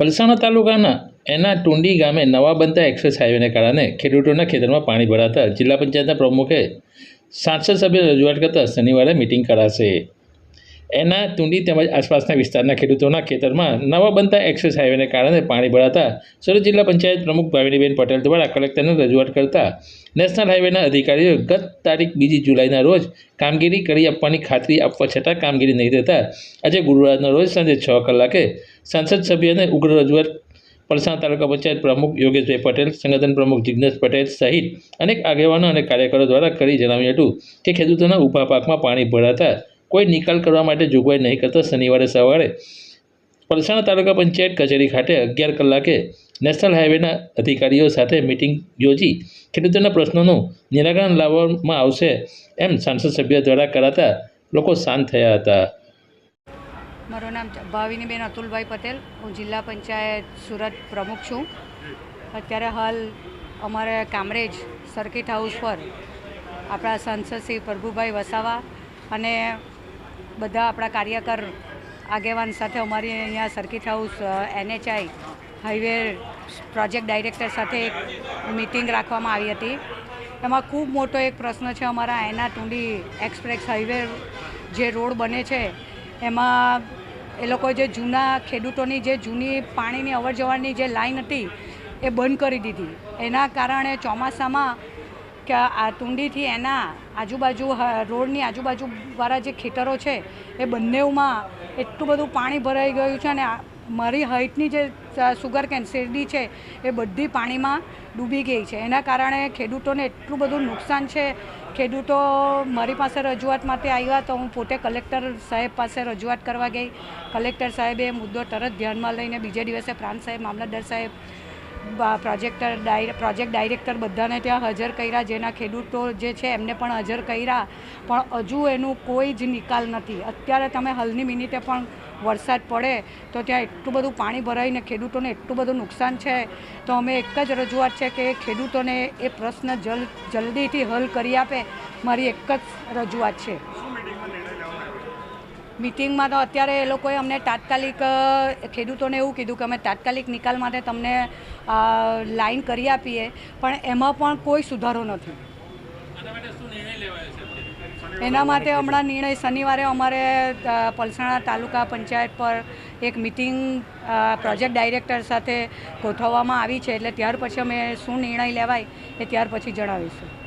પલસાણા તાલુકાના એના ટુંડી ગામે નવા બનતા એક્સપ્રેસ હાઈવેને કારણે ખેડૂતોના ખેતરમાં પાણી ભરાતા જિલ્લા પંચાયતના પ્રમુખે સાંસદ સભ્ય રજૂઆત કરતા શનિવારે મિટિંગ કરાશે. એના તુંડી તેમજ આસપાસના વિસ્તારના ખેડૂતોના ખેતરમાં નવા બનતા એક્સપ્રેસ હાઈવેને કારણે પાણી ભરાતા સુરત જિલ્લા પંચાયત પ્રમુખ ભાવિનીબેન પટેલ દ્વારા કલેક્ટરને રજૂઆત કરતા નેશનલ હાઈવેના અધિકારીઓ ગત તારીખ બીજી જુલાઈના રોજ કામગીરી કરી આપવાની ખાતરી આપવા છતાં કામગીરી નહીં થતાં આજે ગુરુવારના રોજ સાંજે છ કલાકે સાંસદ સભ્યને ઉગ્ર રજૂઆત પલસાણ તાલુકા પંચાયત પ્રમુખ યોગેશભાઈ પટેલ, સંગઠન પ્રમુખ જિજ્ઞેશ પટેલ સહિત અનેક આગેવાનો અને કાર્યકરો દ્વારા કરી જણાવ્યું હતું કે ખેડૂતોના ઊભા પાકમાં પાણી ભરાતા કોઈ નિકાલ કરવા માટે જોગવાઈ નહીં કરતા શનિવારે સવારે પલસાણા તાલુકા પંચાયત કચેરી ખાતે અગિયાર કલાકે નેશનલ હાઈવેના અધિકારીઓ સાથે મિટિંગ યોજી ખેડૂતોના પ્રશ્નોનું નિરાકરણ લાવવામાં આવશે એમ સાંસદ સભ્ય દ્વારા કરાતા લોકો શાંત થયા હતા. મારું નામ ભાવિનીબેન અતુલભાઈ પટેલ. હું જિલ્લા પંચાયત સુરત પ્રમુખ છું. અત્યારે હાલ અમારે કામરેજ સર્કિટ હાઉસ પર આપણા સાંસદ શ્રી પ્રભુભાઈ વસાવા અને બધા આપણા કાર્યકર આગેવાન સાથે અમારી અહીંયા circuit house NHI, highway project director સાથે એક મિટિંગ રાખવામાં આવી હતી. એમાં ખૂબ મોટો એક પ્રશ્ન છે અમારા એના ટુંડી એક્સપ્રેસ હાઈવે જે રોડ બને છે, એમાં એ લોકો જે જૂના ખેડૂતોની જે જૂની પાણીની અવર જવરની જે લાઈન હતી એ બંધ કરી દીધી. એના કારણે ચોમાસામાં કે આ તુંડીથી એના આજુબાજુ રોડની આજુબાજુવાળા જે ખેતરો છે, એ બંનેમાં એટલું બધું પાણી ભરાઈ ગયું છે અને મારી હાઇટની જે સુગર કેન શેરડી છે, એ બધી પાણીમાં ડૂબી ગઈ છે. એના કારણે ખેડૂતોને એટલું બધું નુકસાન છે. ખેડૂતો મારી પાસે રજૂઆત માટે આવ્યા તો હું પોતે કલેક્ટર સાહેબ પાસે રજૂઆત કરવા ગઈ. કલેક્ટર સાહેબે મુદ્દો તરત ધ્યાનમાં લઈને બીજે દિવસે પ્રાંત સાહેબ, મામલતદાર સાહેબ પ્રોજેક્ટર ડાય પ્રોજેક્ટ ડાયરેક્ટર બધાને ત્યાં હાજર કર્યા, જેના ખેડૂતો જે છે એમને પણ હાજર કર્યા. પણ હજુ એનું કોઈ જ નિકાલ નથી. અત્યારે તમે હાલની મિનિટે પણ વરસાદ પડે, તો ત્યાં એટલું બધું પાણી ભરાઈને ખેડૂતોને એટલું બધું નુકસાન છે. તો અમે એક જ રજૂઆત છે કે ખેડૂતોને એ પ્રશ્ન જલ, જલ્દીથી હલ કરી આપે. મારી એક જ રજૂઆત છે. મિટિંગમાં તો અત્યારે એ લોકોએ અમને તાત્કાલિક ખેડૂતોને એવું કીધું કે અમે તાત્કાલિક નિકાલ માટે તમને લાઈન કરી આપીએ પણ એમાં પણ કોઈ સુધારો નથી. એના માટે હમણાં નિર્ણય શનિવારે અમારે પલસાણા તાલુકા પંચાયત પર એક મિટિંગ પ્રોજેક્ટ ડાયરેક્ટર સાથે ગોઠવવામાં આવી છે એટલે ત્યાર પછી અમે શું નિર્ણય લેવાય એ ત્યાર પછી જણાવીશું.